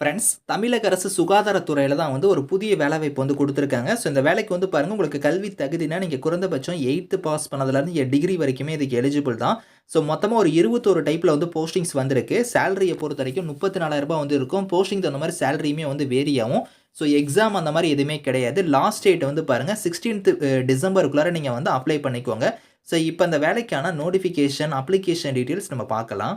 Friends தமிழக அரசு சுகாதாரத்துறையில் தான் வந்து ஒரு புதிய வேலைவாய்ப்பு வந்து கொடுத்துருக்காங்க. ஸோ இந்த வேலைக்கு வந்து பாருங்கள் உங்களுக்கு கல்வி தகுதினா நீங்கள் குறைந்தபட்சம் எயித்து பாஸ் பண்ணதுலேருந்து டிகிரி வரைக்குமே இதுக்கு எலிஜிபிள் தான். ஸோ மொத்தமாக ஒரு இருபத்தோரு டைப்பில் வந்து போஸ்டிங்ஸ் வந்திருக்கு. சேலரியை பொறுத்த வரைக்கும் முப்பத்தி நாலாயிரரூபா வந்து இருக்கும். போஸ்டிங் தகுந்த மாதிரி சேலரியுமே வந்து வேரி ஆகும். ஸோ எக்ஸாம் அந்த மாதிரி எதுவுமே கிடையாது. லாஸ்ட் டேட் வந்து பாருங்கள் சிக்ஸ்டீன்த் டிசம்பருக்குள்ளார uh, நீங்கள் வந்து அப்ளை பண்ணிக்கோங்க. ஸோ இப்போ இந்த வேலைக்கான நோட்டிஃபிகேஷன் அப்ளிகேஷன் டீட்டெயில்ஸ் நம்ம பார்க்கலாம்.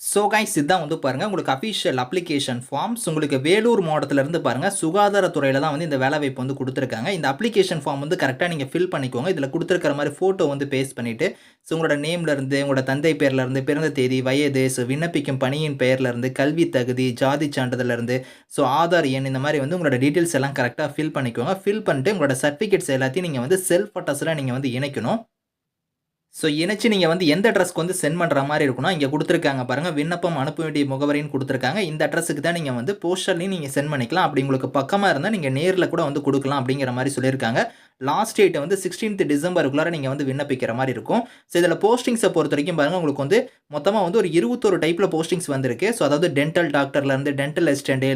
ஸோ கைஸ் இதுதான் வந்து பாருங்கள் உங்களுக்கு அஃபிஷியல் அப்ளிகேஷன் ஃபார்ம்ஸ் உங்களுக்கு வேலூர் மாவட்டத்திலேருந்து பாருங்கள் சுகாதாரத்துறையில் தான் வந்து இந்த வேலைவாய்ப்பு வந்து கொடுத்துருக்காங்க. இந்த அப்ளிகேஷன் ஃபார்ம் வந்து கரெக்டாக நீங்கள் ஃபில் பண்ணிக்கோங்க. இதில் கொடுத்துருக்கிற மாதிரி ஃபோட்டோ வந்து பேஸ்ட் பண்ணிவிட்டு ஸோ உங்களோட நேம்லேருந்து உங்களோட தந்தை பேர்லேருந்து பிறந்த தேதி வயது ஸோ விண்ணப்பிக்கும் பணியின் பெயர்லேருந்து கல்வி தகுதி ஜாதி சான்றிதழ்லேருந்து ஸோ ஆதார் எண் இந்த மாதிரி வந்து உங்களோட டீட்டெயில்ஸ் எல்லாம் கரெக்டாக ஃபில் பண்ணிக்கோங்க. ஃபில் பண்ணிட்டு உங்களோட சர்டிஃபிகேட்ஸ் எல்லாத்தையும் நீங்கள் வந்து செல்ஃப் அட்டாஸில் நீங்கள் வந்து இணைக்கணும். ஸோ இணைச்சு நீங்கள் வந்து எந்த அட்ரஸ்க்கு வந்து சென்ட் பண்ணுற மாதிரி இருக்கணும் இங்கே கொடுத்துருக்காங்க பாருங்கள் விண்ணப்பம் அனுப்ப வேண்டிய முகவரின்னு கொடுத்துருக்காங்க. இந்த அட்ரஸுக்கு தான் நீங்கள் வந்து போஸ்டர்லையும் நீங்கள் சென்ட் பண்ணிக்கலாம். அப்படி உங்களுக்கு பக்கமாக இருந்தால் நீங்கள் நேரில் கூட வந்து கொடுக்கலாம் அப்படிங்கிற மாதிரி சொல்லியிருக்காங்க. லாஸ்ட் டேட்டை வந்து சிக்ஸ்டீன்த் டிசம்பருக்குள்ளார நீங்கள் வந்து விண்ணப்பிக்கிற மாதிரி இருக்கும். ஸோ இதில் போஸ்டிங்ஸை பொறுத்த வரைக்கும் பாருங்கள் உங்களுக்கு வந்து மொத்தமாக வந்து ஒரு இருபத்தொரு டைப்பில் போஸ்டிங்ஸ் வந்திருக்கு. ஸோ அதாவது dental டாக்டர்லேருந்து dental assistant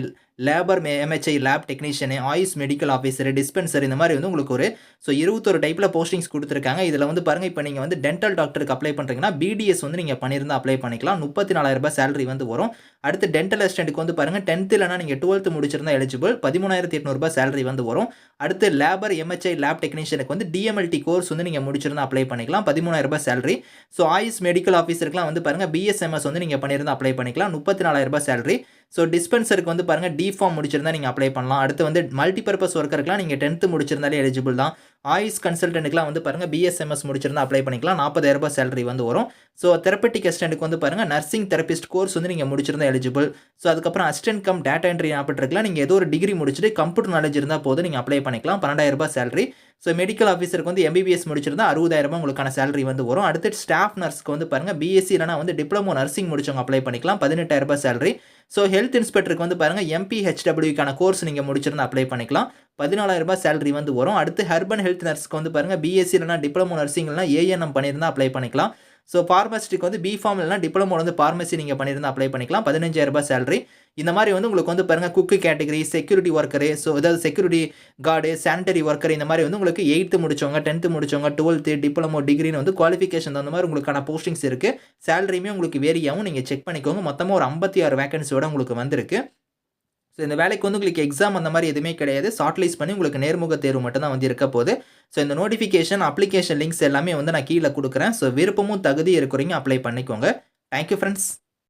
labour MHI lab technician AYUSH medical officer dispenser இந்த மாதிரி வந்து உங்களுக்கு ஒரு ஸோ இருபத்தொரு டைப்பில் போஸ்டிங்ஸ் கொடுத்துருக்காங்க. இதில் வந்து பாருங்கள் இப்போ நீங்கள் வந்து டென்டல் டாக்டருக்கு அப்ளை பண்ணுறீங்கன்னா பிடிஎஸ் வந்து நீங்கள் பண்ணியிருந்தால் அப்ளை பண்ணிக்கலாம். முப்பத்தி நாலாயிரரூபா சேலரி வந்து வரும். அடுத்து டென்டல் அசிஸ்டண்ட்டுக்கு வந்து பாருங்கள் டென்த்து இல்லைனா நீங்கள் டுவெல்த்து முடிச்சிருந்தா எலிஜிபிள் பதிமூணாயிரத்தி எட்நூறுபா சேலரி வந்து வரும். அடுத்து லேபர் எம்ஹெச்ஐ லேப் டெக்னீஷியனுக்கு வந்து டிஎம்எல்டி கோர்ஸ் வந்து நீங்கள் முடிச்சிருந்தா அப்ளை பண்ணிக்கலாம். பதிமூணாயிரம் ரூபாய் சேலரி ஸோ ஆயுஷ் மெடிக்கல் ஆஃபீஸருக்குலாம் வந்து பாருங்கள் பிஎஸ்எம்எஸ் வந்து நீங்கள் பண்ணியிருந்தால் அப்ளை பண்ணிக்கலாம். முப்பத்தி நாலாயிரம் ரூபாய் சேலரி ஸோ டிஸ்பென்சருக்கு வந்து பாருங்கள் டி ஃபார்ம் முடிச்சிருந்தா நீங்கள் அப்ளை பண்ணலாம். அடுத்து வந்து மல்டிபர்பஸ் ஒர்க்கருக்குலாம் நீங்கள் டென்த்து முடிச்சிருந்தாலே எலிஜிபிள் தான். ஆயுஷ் கன்சல்டன்ட்டுக்குலாம் வந்து பாருங்கள் பிஎஸ்எம்எஸ் முடிச்சிருந்தா அப்ளை பண்ணிக்கலாம். நாற்பதாயிரரூபா சேலரி வந்து வரும். ஸோ தெரப்பட்டிக் அசிஸ்டண்ட்டுக்கு வந்து பாருங்கள் நர்சிங் தெரபிஸ்ட் கோர்ஸ் வந்து நீங்கள் முடிச்சிருந்தா எலிஜிபிள் ஸோ அதுக்கப்புறம் அசிஸ்டன்ட் கம் டேட்டா என்ட்ரி ஆப்ரேட்டருக்குலாம் நீங்கள் ஏதோ ஒரு டிகிரி முடிச்சுட்டு கம்ப்யூட்டர் நாலேஜ் இருந்தால் போதும் நீங்கள் அப்ளை பண்ணிக்கலாம். பன்னெண்டாயிரம் ரூபாய் சேலரி ஸோ மெடிக்கல் ஆஃபீஸருக்கு வந்து எம்பிபிஎஸ் முடிச்சிருந்தா அறுபதாயிரம் உங்களுக்கான சேலரி வந்து வரும். அடுத்து ஸ்டாஃப் நர்ஸ்க்கு வந்து பாருங்கள் பிஎஸ்சி இல்லைனா வந்து டிப்ளமோ நர்சிங் முடிச்சவங்க அப்ளை பண்ணிக்கலாம். பதினெட்டாயிரம் ரூபாய் சேலரி ஸோ ஹெல்த் இன்ஸ்பெக்டருக்கு வந்து பாருங்கள் எம்பிஹெச்டபிள்யூக்கான கோர்ஸ் நீங்கள் முடிச்சிருந்தா அப்ளை பண்ணிக்கலாம். பதினாலாயிரம் ரூபாய் சேலரி வந்து வரும். அடுத்து ஹர்பன் ஹெல்த் நர்ஸ்க்கு வந்து பாருங்கள் பிஎஸ்சி இல்லைனா டிப்ளமோ நர்சிங் இல்லைனா ஏஎன்எம் பண்ணியிருந்தால் அப்ளை பண்ணிக்கலாம். ஸோ ஃபார்மசிட்டிக்கு வந்து பி ஃபார்ம் இல்லைனா டிப்ளமோ வந்து ஃபார்மசி நீங்கள் பண்ணியிருந்தா அப்ளை பண்ணிக்கலாம். பதினஞ்சாயிரரூபா சேலரி இந்த மாதிரி வந்து உங்களுக்கு வந்து பாருங்கள் cook category security worker so அதாவது செக்யூரிட்டி கார்டு சானிட்டரி ஒர்க்கர் இந்த மாதிரி வந்து உங்களுக்கு எயித்து முடிச்சவங்க டென்த்து முடிச்சவங்க டுவெல்த்து டிப்ளமோ டிகிரின்னு வந்து குவாலிஃபிகேஷன் தகுந்த மாதிரி உங்களுக்கான போஸ்டிங்ஸ் இருக்குது சேலரியுமே உங்களுக்கு வேரியாகவும் நீங்கள் செக் பண்ணிக்கோங்க. மொத்தமாக ஒரு ஐம்பத்தி ஆறு வேகன்சியோட உங்களுக்கு வந்திருக்கு. ஸோ இந்த வேலைக்கு வந்து உங்களுக்கு எக்ஸாம் அந்த மாதிரி எதுவுமே கிடையாது. ஷார்ட்லைஸ் பண்ணி உங்களுக்கு நேர்முக தேர்வு மட்டும் தான் வந்து இருக்க போகுது. ஸோ இந்த நோட்டிஃபிகேஷன் அப்ளிகேஷன் லிங்க்ஸ் எல்லாமே வந்து நான் கீழே கொடுக்குறேன். ஸோ விருப்பமும் தகுதி இருக்கிறீங்க அப்ளை பண்ணிக்கோங்க. Thank you friends